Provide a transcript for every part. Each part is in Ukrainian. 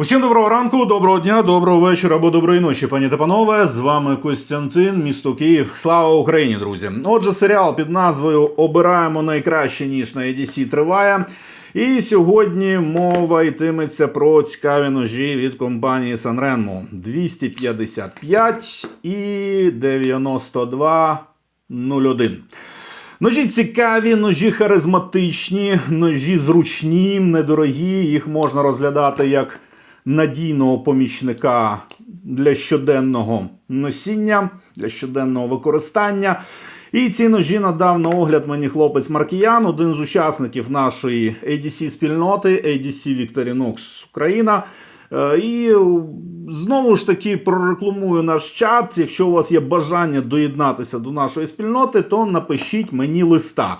Усім доброго ранку, доброго дня, доброго вечора або доброї ночі, пані та панове. З вами Костянтин, місто Київ. Слава Україні, друзі! Отже, серіал під назвою Обираємо найкраще ніж на EDC триває. І сьогодні мова йтиметься про цікаві ножі від компанії Sanrenmo 255 і 9201. Ножі цікаві, ножі харизматичні, ножі зручні, недорогі. Їх можна розглядати як надійного помічника для щоденного носіння, для щоденного використання. І ці ножі надав на огляд мені хлопець Маркіян, один з учасників нашої ADC спільноти, ADC Victorinox Україна. Е, І знову ж таки прорекламую наш чат. Якщо у вас є бажання доєднатися до нашої спільноти, то напишіть мені листа.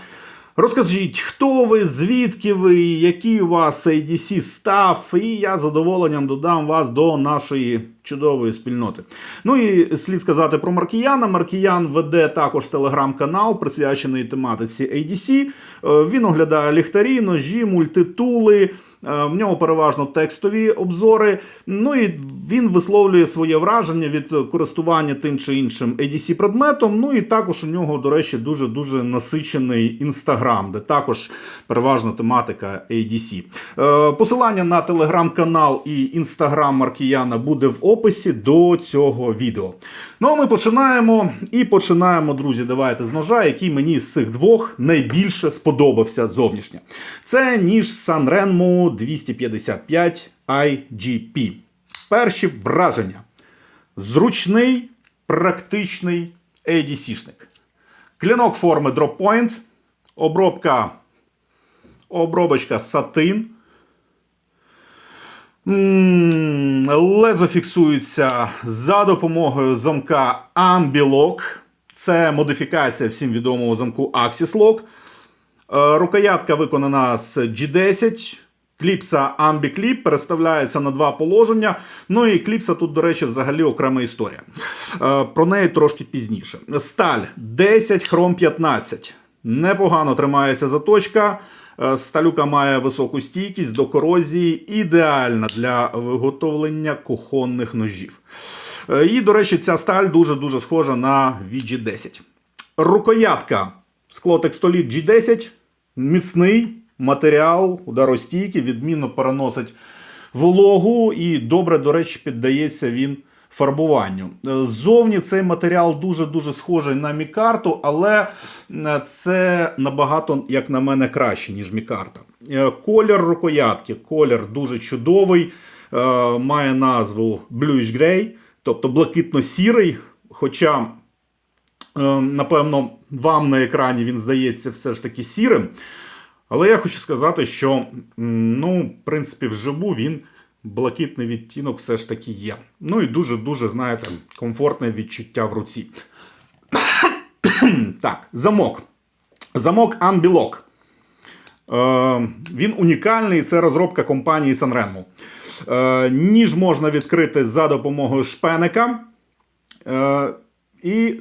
Розкажіть, хто ви, звідки ви, який у вас ADC став, і я з задоволенням додам вас до нашої чудової спільноти. Ну і слід сказати про Маркіяна. Маркіян веде також телеграм-канал, присвячений тематиці ADC. Е, Він оглядає ліхтарі, ножі, мультитули. Е, В нього переважно текстові обзори. Ну і він висловлює своє враження від користування тим чи іншим ADC предметом. Ну і також у нього, до речі, дуже дуже насичений інстаграм, де також переважно тематика ADC. Е, Посилання на телеграм-канал і інстаграм Маркіяна буде в описі до цього відео. Ну а ми починаємо. І починаємо, друзі. Давайте з ножа, який мені з цих двох найбільше сподобався зовнішньо. Це ніж Sanrenmo 255 IGP. Перші враження. Зручний, практичний ADC-шник. Клінок форми Drop Point, обробка, обробочка сатин. Лезо фіксується за допомогою замка Ambilock. Це модифікація всім відомого замку Axis Lock. Е, Рукоятка виконана з G10. Кліпса AmbiClip переставляється на два положення. Ну і кліпса тут, до речі, взагалі окрема історія. Е, Про неї трошки пізніше. Сталь 10 хром 15. Непогано тримається заточка. Е, Сталюка має високу стійкість до корозії, ідеальна для виготовлення кухонних ножів. Е, І, до речі, ця сталь дуже-дуже схожа на VG10. Рукоятка склотекстоліт G10, міцний матеріал, ударостійкий, відмінно переносить вологу і добре, до речі, піддається він фарбуванню. Е, Ззовні цей матеріал дуже-дуже схожий на мікарту, але е, це набагато, як на мене, краще, ніж мікарта. Е, Колір рукоятки, колір дуже чудовий, має назву Bluish Grey, тобто блакитно-сірий. Хоча, е, напевно, вам на екрані він здається все ж таки сірим. Але я хочу сказати, що, ну, в принципі, вживу він блакитний відтінок все ж таки є. Ну і дуже-дуже, знаєте, комфортне відчуття в руці. так, замок. Замок Ambilock. Е, він унікальний, це розробка компанії Sanrenmo. Е, ніж можна відкрити за допомогою шпеника. Е, і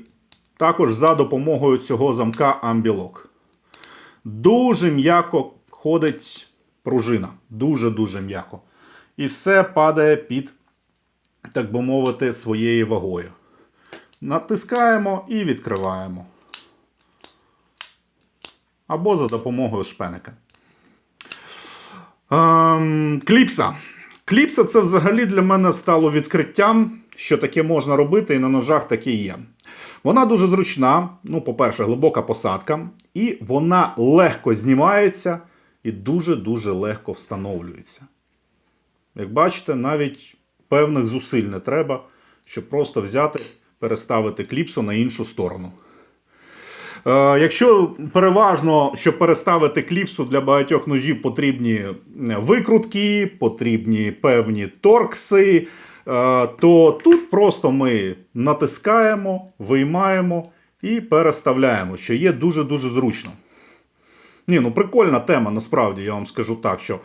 також за допомогою цього замка Ambilock. Дуже м'яко ходить пружина. Дуже-дуже м'яко. І все падає під, так би мовити, своєю вагою. Натискаємо і відкриваємо. Або за допомогою шпеника. Ем, кліпса. Кліпса це взагалі для мене стало відкриттям, що таке можна робити, і на ножах таке є. Вона дуже зручна, ну, по-перше, глибока посадка, і вона легко знімається і дуже-дуже легко встановлюється. Як бачите, навіть певних зусиль не треба, щоб просто взяти, переставити кліпсу на іншу сторону. Е, Якщо переважно, щоб переставити кліпсу для багатьох ножів, потрібні викрутки, потрібні певні торкси, е, то тут просто ми натискаємо, виймаємо і переставляємо, що є дуже-дуже зручно. Ні, ну прикольна тема, насправді, я вам скажу так, що,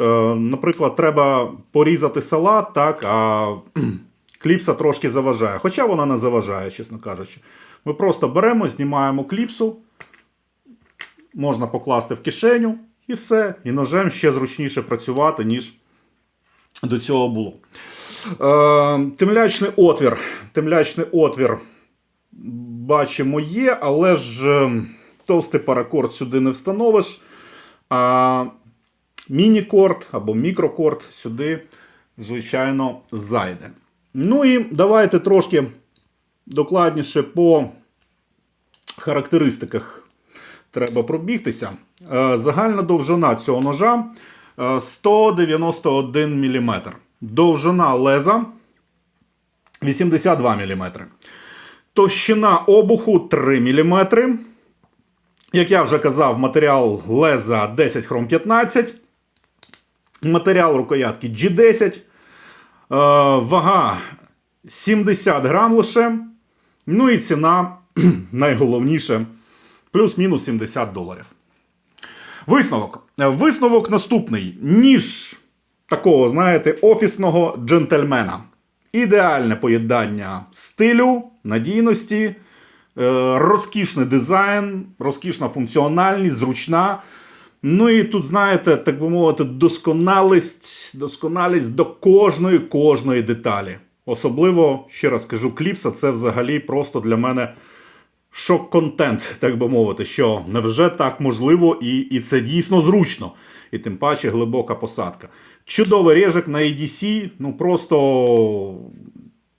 е, наприклад, треба порізати салат, так, а кліпса трошки заважає. Хоча вона не заважає, чесно кажучи. Ми просто беремо, знімаємо кліпсу, можна покласти в кишеню і все. І ножем ще зручніше працювати, ніж до цього було. Е, темлячний отвір. Темлячний отвір бачимо є, але ж е, товстий паракорд сюди не встановиш. А міні-корд або мікрокорд сюди, звичайно, зайде. Ну і давайте трошки докладніше по характеристиках треба пробігтися. Е, Загальна довжина цього ножа е, 191 мм. Довжина леза 82 мм. Товщина обуху 3 мм. Як я вже казав, матеріал леза 10 хром 15. Матеріал рукоятки G10. Е, вага 70 грам лише. Ну і ціна найголовніше плюс-мінус 70 доларів. Висновок. Висновок наступний. Ніж такого, знаєте, офісного джентльмена. Ідеальне поєднання стилю, надійності, е, розкішний дизайн, розкішна функціональність, зручна. Ну і тут, знаєте, так би мовити, досконалість, досконалість до кожної кожної деталі. Особливо, ще раз кажу, кліпса це взагалі просто для мене шок-контент, так би мовити, що невже так можливо, і, і це дійсно зручно. І тим паче глибока посадка. Чудовий режик на EDC, ну просто,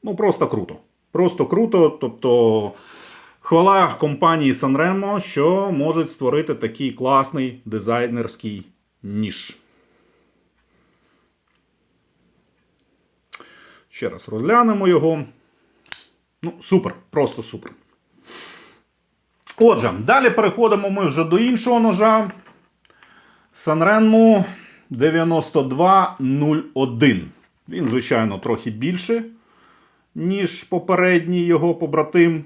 ну просто круто. Просто круто. Тобто, хвала компанії Sanremo, що можуть створити такий класний дизайнерський ніж. Ще раз розглянемо його. Ну, супер, просто супер. Отже, далі переходимо ми вже до іншого ножа. Sanrenmo 9201. Він, звичайно, трохи більший, ніж попередній його побратим.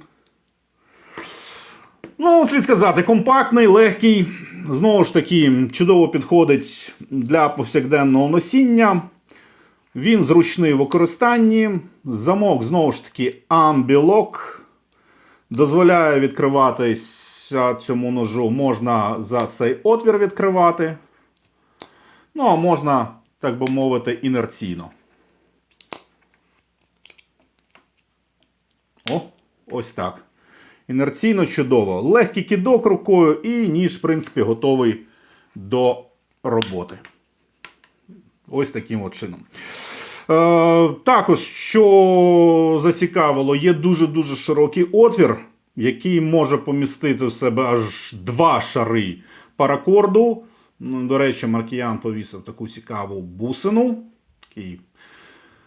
Ну, слід сказати, компактний, легкий. Знову ж таки, чудово підходить для повсякденного носіння. Він зручний в використанні. Замок, знову ж таки, Ambilock. Дозволяє відкриватися цьому ножу. Можна за цей отвір відкривати. Ну, а можна, так би мовити, інерційно. О, ось так. Інерційно чудово. Легкий кидок рукою і ніж, в принципі, готовий до роботи. Ось таким от чином. Е, також, що зацікавило, є дуже-дуже широкий отвір, який може помістити в себе аж два шари паракорду. Ну, До речі, Маркіян повісив таку цікаву бусину. Такий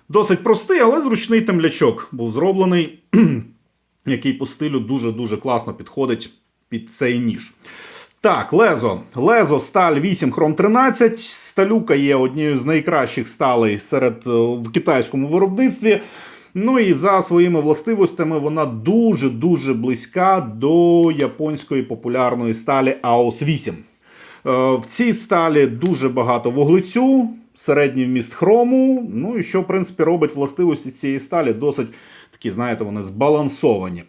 досить простий, але зручний темлячок був зроблений, який по стилю дуже-дуже класно підходить під цей ніж. Так, лезо. Лезо сталь 8 хром 13. Сталюка є однією з найкращих сталей серед е, в китайському виробництві. Ну і за своїми властивостями вона дуже-дуже близька до японської популярної сталі AOS 8. Е, В цій сталі дуже багато вуглецю, середній вміст хрому. Ну і що, в принципі, робить властивості цієї сталі досить такі, знаєте, вони збалансовані.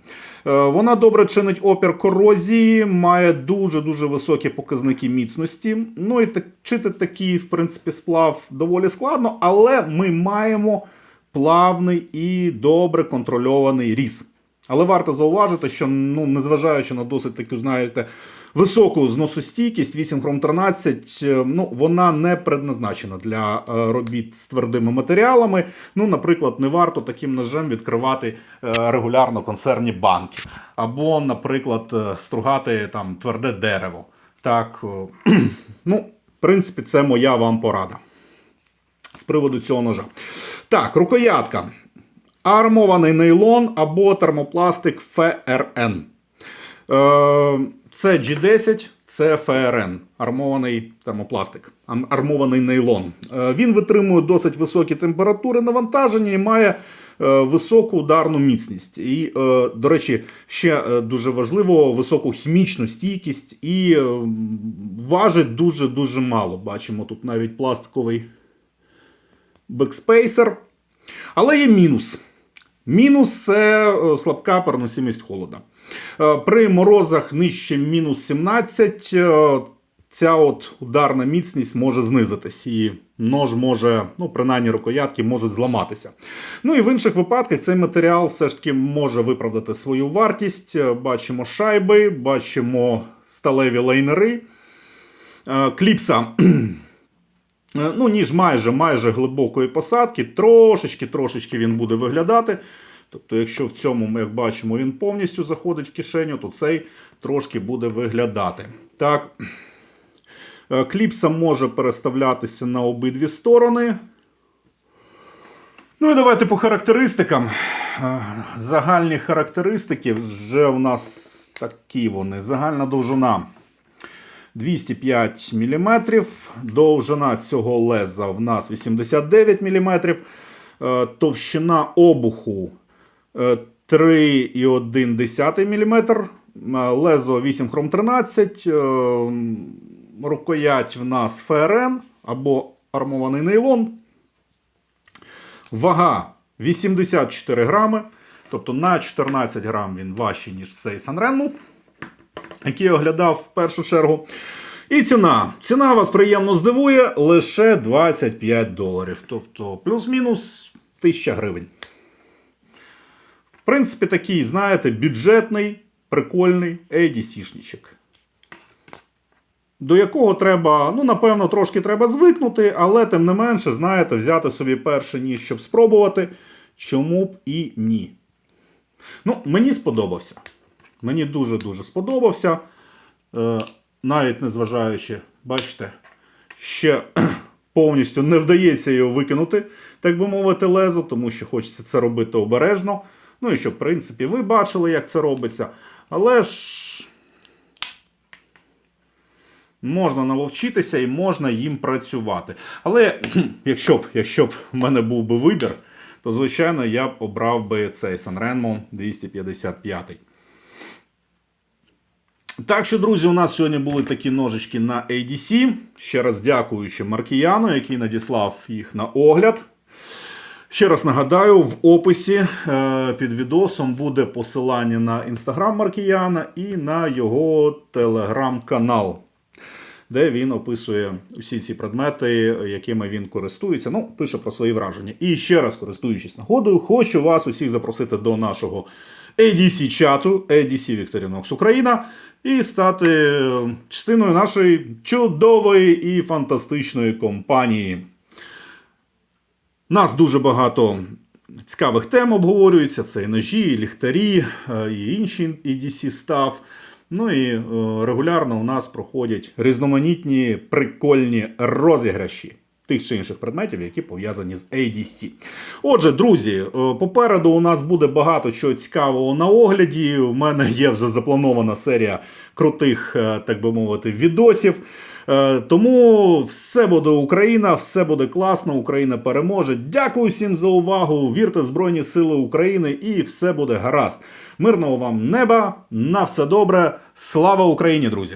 Е, Вона добре чинить опір корозії, має дуже-дуже високі показники міцності. Ну і чити такий, в принципі, сплав доволі складно, але ми маємо плавний і добре контрольований ріс. Але варто зауважити, що ну, незважаючи на досить таку, знаєте, високу зносостійкість 8 хром 13, е, ну, вона не предназначена для е, робіт з твердими матеріалами. Ну, наприклад, не варто таким ножем відкривати е, регулярно консервні банки. Або, наприклад, стругати там тверде дерево. Так, ну, в принципі, це моя вам порада з приводу цього ножа. Так, рукоятка. Армований нейлон або термопластик ФРН. Е, Це G10, це ФРН, армований термопластик, армований нейлон. Е, Він витримує досить високі температури навантаження і має е, високу ударну міцність. І, до речі, ще дуже важливо високу хімічну стійкість і важить дуже-дуже мало. Бачимо тут навіть пластиковий бекспейсер. Але є мінус. Мінус це слабка переносимість холода. Е, При морозах нижче мінус 17 е, ця от ударна міцність може знизитись, і нож може, ну, принаймні рукоятки можуть зламатися. Ну і в інших випадках цей матеріал все ж таки може виправдати свою вартість. Е, Бачимо шайби, бачимо сталеві лайнери. Е, Кліпса. Ну, ніж майже майже глибокої посадки, трошечки, трошечки він буде виглядати. Тобто, якщо в цьому, як бачимо, він повністю заходить в кишеню, то цей трошки буде виглядати. Так. Е, Кліпса може переставлятися на обидві сторони. Ну і давайте по характеристикам. Е, Загальні характеристики вже у нас такі вони. Загальна довжина 205 мм. Довжина цього леза в нас 89 мм. Товщина обуху е, 3,1 мм. Лезо 8 хром 13. е, Рукоять в нас ФРН або армований нейлон. Вага 84 грами. Тобто на 14 грам він важчий, ніж цей Санренму, який я оглядав в першу чергу. І ціна. Ціна вас приємно здивує лише 25 доларів. Тобто плюс-мінус 1000 гривень. В принципі, такий, знаєте, бюджетний, прикольний ADC-шничок. До якого треба, ну, напевно, трошки треба звикнути, але тим не менше, знаєте, взяти собі перший ніж, щоб спробувати. Чому б і ні. Ну, мені сподобався. Мені дуже-дуже сподобався. Е, навіть незважаючи, бачите, ще повністю не вдається його викинути, так би мовити, лезо, тому що хочеться це робити обережно. Ну і щоб, в принципі, ви бачили, як це робиться. Але ж можна наловчитися і можна їм працювати. Але якщо б, якщо б в мене був би вибір, то звичайно я б обрав би цей Sanrenmo 255. Так що, друзі, у нас сьогодні були такі ножички на ADC. Ще раз дякуючи Маркіяну, який надіслав їх на огляд. Ще раз нагадаю, в описі е, під відосом буде посилання на інстаграм Маркіяна і на його телеграм-канал, де він описує усі ці предмети, якими він користується. Ну, пише про свої враження. І ще раз, користуючись нагодою, хочу вас усіх запросити до нашого ADC чату ADC Victorinox Україна і стати е, частиною нашої чудової і фантастичної компанії. Нас дуже багато цікавих тем обговорюється: це і ножі, і ліхтарі, е, і інші EDC став. Ну і е, регулярно у нас проходять різноманітні прикольні розіграші тих чи інших предметів, які пов'язані з ADC. Отже, друзі, е, попереду у нас буде багато чого цікавого на огляді. У мене є вже запланована серія крутих, е, так би мовити, відосів. Е, Тому все буде Україна, все буде класно. Україна переможе. Дякую всім за увагу. Вірте в Збройні Сили України і все буде гаразд. Мирного вам неба, на все добре. Слава Україні, друзі!